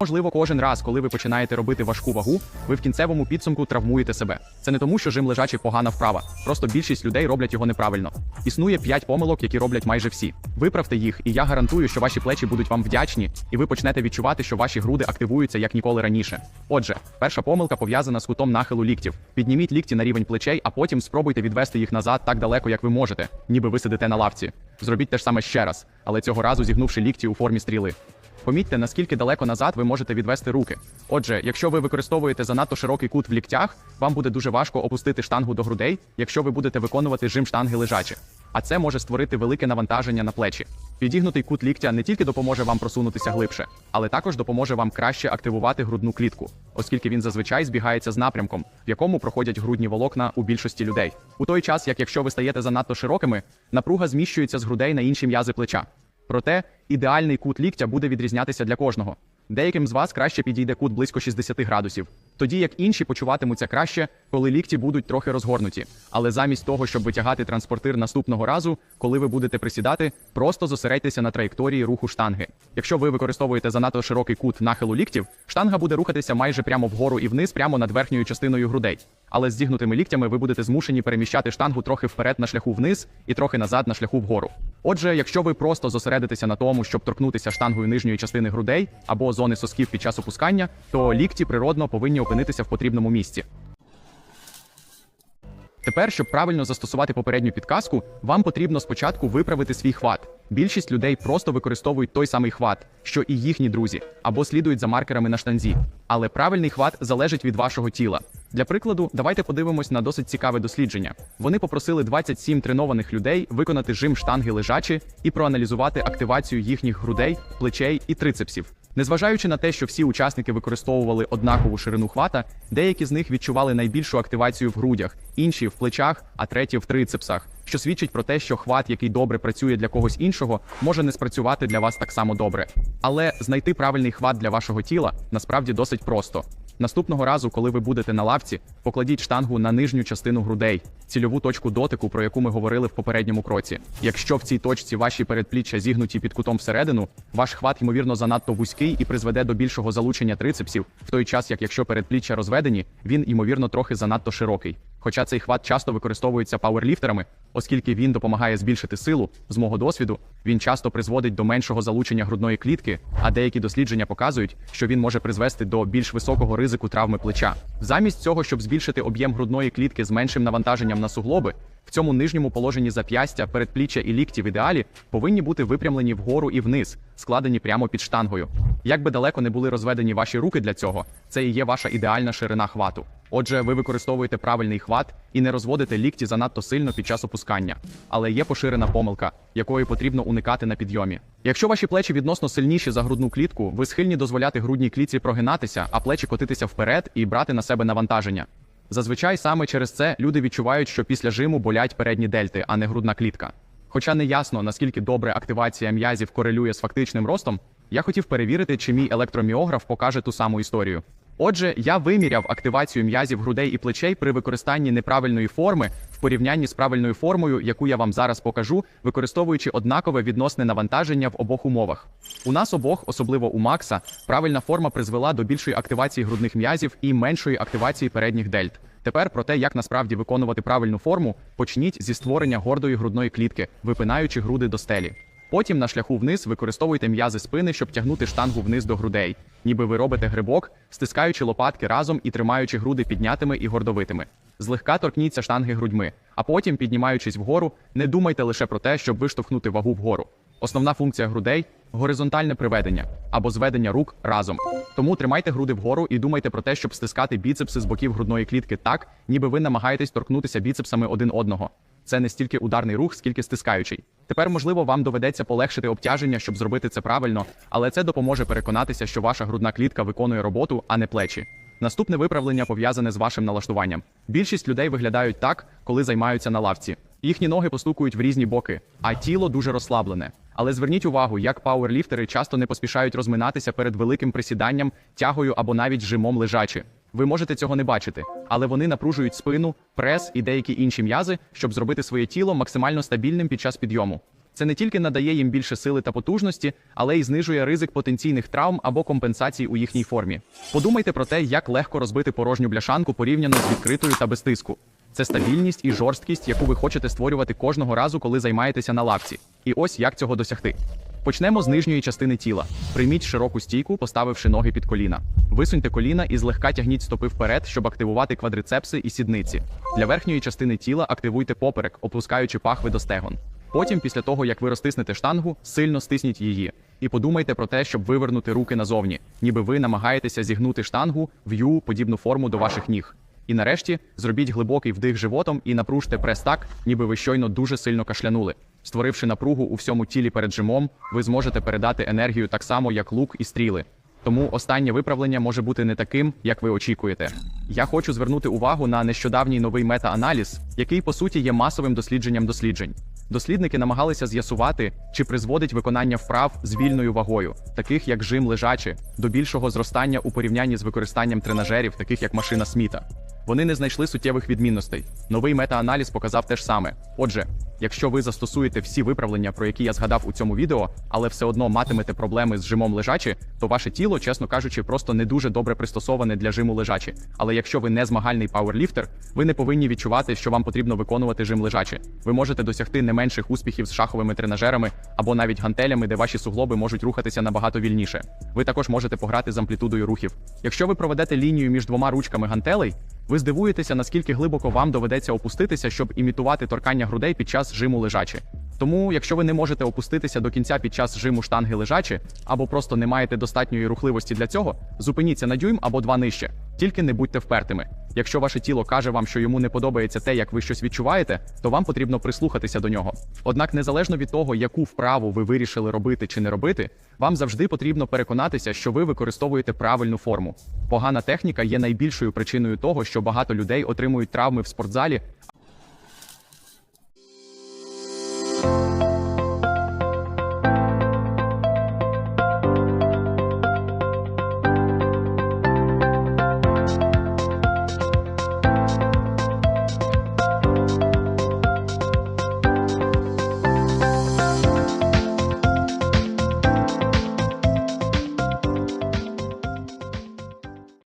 Можливо, кожен раз, коли ви починаєте робити важку вагу, ви в кінцевому підсумку травмуєте себе. Це не тому, що жим лежачий погана вправа. Просто більшість людей роблять його неправильно. Існує 5 помилок, які роблять майже всі. Виправте їх, і я гарантую, що ваші плечі будуть вам вдячні, і ви почнете відчувати, що ваші груди активуються як ніколи раніше. Отже, перша помилка пов'язана з кутом нахилу ліктів. Підніміть лікті на рівень плечей, а потім спробуйте відвести їх назад так далеко, як ви можете, ніби ви сидите на лавці. Зробіть те ж саме ще раз, але цього разу зігнувши лікті у формі стріли. Помітьте, наскільки далеко назад ви можете відвести руки. Отже, якщо ви використовуєте занадто широкий кут в ліктях, вам буде дуже важко опустити штангу до грудей, якщо ви будете виконувати жим штанги лежачі. А це може створити велике навантаження на плечі. Підігнутий кут ліктя не тільки допоможе вам просунутися глибше, але також допоможе вам краще активувати грудну клітку, оскільки він зазвичай збігається з напрямком, в якому проходять грудні волокна у більшості людей. У той час, як якщо ви стаєте занадто широкими, напруга зміщується з грудей на інші м'язи плеча. Проте ідеальний кут ліктя буде відрізнятися для кожного. Деяким з вас краще підійде кут близько 60 градусів, тоді як інші почуватимуться краще, коли лікті будуть трохи розгорнуті. Але замість того, щоб витягати транспортир наступного разу, коли ви будете присідати, просто зосередьтеся на траєкторії руху штанги. Якщо ви використовуєте занадто широкий кут нахилу ліктів, штанга буде рухатися майже прямо вгору і вниз, прямо над верхньою частиною грудей. Але з зігнутими ліктями ви будете змушені переміщати штангу трохи вперед на шляху вниз і трохи назад на шляху вгору. Отже, якщо ви просто зосередитеся на тому, щоб торкнутися штангою нижньої частини грудей або зони сосків під час опускання, то лікті природно повинні опинитися в потрібному місці. Тепер, щоб правильно застосувати попередню підказку, вам потрібно спочатку виправити свій хват. Більшість людей просто використовують той самий хват, що і їхні друзі, або слідують за маркерами на штанзі. Але правильний хват залежить від вашого тіла. Для прикладу, давайте подивимось на досить цікаве дослідження. Вони попросили 27 тренованих людей виконати жим штанги лежачі і проаналізувати активацію їхніх грудей, плечей і трицепсів. Незважаючи на те, що всі учасники використовували однакову ширину хвата, деякі з них відчували найбільшу активацію в грудях, інші в плечах, а треті в трицепсах, що свідчить про те, що хват, який добре працює для когось іншого, може не спрацювати для вас так само добре. Але знайти правильний хват для вашого тіла насправді досить просто. Наступного разу, коли ви будете на лавці, покладіть штангу на нижню частину грудей, цільову точку дотику, про яку ми говорили в попередньому кроці. Якщо в цій точці ваші передпліччя зігнуті під кутом всередину, ваш хват ймовірно занадто вузький і призведе до більшого залучення трицепсів, в той час як якщо передпліччя розведені, він ймовірно трохи занадто широкий. Хоча цей хват часто використовується пауерліфтерами, оскільки він допомагає збільшити силу, з мого досвіду, він часто призводить до меншого залучення грудної клітки, а деякі дослідження показують, що він може призвести до більш високого ризику травми плеча. Замість цього, щоб збільшити об'єм грудної клітки з меншим навантаженням на суглоби, в цьому нижньому положенні зап'ястя, передпліччя і лікті в ідеалі повинні бути випрямлені вгору і вниз, складені прямо під штангою. Як би далеко не були розведені ваші руки для цього, це і є ваша ідеальна ширина хвату. Отже, ви використовуєте правильний хват і не розводите лікті занадто сильно під час опускання. Але є поширена помилка, якої потрібно уникати на підйомі. Якщо ваші плечі відносно сильніші за грудну клітку, ви схильні дозволяти грудній клітці прогинатися, а плечі котитися вперед і брати на себе навантаження. Зазвичай саме через це люди відчувають, що після жиму болять передні дельти, а не грудна клітка. Хоча не ясно, наскільки добре активація м'язів корелює з фактичним ростом, я хотів перевірити, чи мій електроміограф покаже ту саму історію. Отже, я виміряв активацію м'язів грудей і плечей при використанні неправильної форми в порівнянні з правильною формою, яку я вам зараз покажу, використовуючи однакове відносне навантаження в обох умовах. У нас обох, особливо у Макса, правильна форма призвела до більшої активації грудних м'язів і меншої активації передніх дельт. Тепер про те, як насправді виконувати правильну форму, почніть зі створення гордої грудної клітки, випинаючи груди до стелі. Потім на шляху вниз використовуйте м'язи спини, щоб тягнути штангу вниз до грудей, ніби ви робите грибок, стискаючи лопатки разом і тримаючи груди піднятими і гордовитими. Злегка торкніться штанги грудьми, а потім, піднімаючись вгору, не думайте лише про те, щоб виштовхнути вагу вгору. Основна функція грудей горизонтальне приведення або зведення рук разом. Тому тримайте груди вгору і думайте про те, щоб стискати біцепси з боків грудної клітки так, ніби ви намагаєтесь торкнутися біцепсами один одного. Це не стільки ударний рух, скільки стискаючий. Тепер, можливо, вам доведеться полегшити обтяження, щоб зробити це правильно, але це допоможе переконатися, що ваша грудна клітка виконує роботу, а не плечі. Наступне виправлення пов'язане з вашим налаштуванням. Більшість людей виглядають так, коли займаються на лавці. Їхні ноги постукують в різні боки, а тіло дуже розслаблене. Але зверніть увагу, як пауерліфтери часто не поспішають розминатися перед великим присіданням, тягою або навіть жимом лежачи. Ви можете цього не бачити, але вони напружують спину, прес і деякі інші м'язи, щоб зробити своє тіло максимально стабільним під час підйому. Це не тільки надає їм більше сили та потужності, але й знижує ризик потенційних травм або компенсацій у їхній формі. Подумайте про те, як легко розбити порожню бляшанку порівняно з відкритою та без тиску. Це стабільність і жорсткість, яку ви хочете створювати кожного разу, коли займаєтеся на лавці. І ось як цього досягти. Почнемо з нижньої частини тіла. Прийміть широку стійку, поставивши ноги під коліна. Висуньте коліна і злегка тягніть стопи вперед, щоб активувати квадрицепси і сідниці. Для верхньої частини тіла активуйте поперек, опускаючи пахви до стегон. Потім, після того, як ви розтиснете штангу, сильно стисніть її. І подумайте про те, щоб вивернути руки назовні, ніби ви намагаєтеся зігнути штангу в ю подібну форму до ваших ніг. І нарешті зробіть глибокий вдих животом і напружте прес так, ніби ви щойно дуже сильно кашлянули. Створивши напругу у всьому тілі перед жимом, ви зможете передати енергію так само, як лук і стріли. Тому останнє виправлення може бути не таким, як ви очікуєте. Я хочу звернути увагу на нещодавній новий мета-аналіз, який по суті є масовим дослідженням досліджень. Дослідники намагалися з'ясувати, чи призводить виконання вправ з вільною вагою, таких як жим лежачі, до більшого зростання у порівнянні з використанням тренажерів, таких як машина Сміта. Вони не знайшли суттєвих відмінностей. Новий мета-аналіз показав те ж саме. Отже, якщо ви застосуєте всі виправлення, про які я згадав у цьому відео, але все одно матимете проблеми з жимом лежачі, то ваше тіло, чесно кажучи, просто не дуже добре пристосоване для жиму лежачі. Але якщо ви не змагальний пауерліфтер, ви не повинні відчувати, що вам потрібно виконувати жим лежачі. Ви можете досягти не менших успіхів з шаховими тренажерами або навіть гантелями, де ваші суглоби можуть рухатися набагато вільніше. Ви також можете пограти з амплітудою рухів. Якщо ви проведете лінію між двома ручками гантелей, ви здивуєтеся, наскільки глибоко вам доведеться опуститися, щоб імітувати торкання грудей під час жиму лежачі. Тому, якщо ви не можете опуститися до кінця під час жиму штанги лежачі, або просто не маєте достатньої рухливості для цього, зупиніться на дюйм або два нижче. Тільки не будьте впертими. Якщо ваше тіло каже вам, що йому не подобається те, як ви щось відчуваєте, то вам потрібно прислухатися до нього. Однак, незалежно від того, яку вправу ви вирішили робити чи не робити, вам завжди потрібно переконатися, що ви використовуєте правильну форму. Погана техніка є найбільшою причиною того, що багато людей отримують травми в спортзалі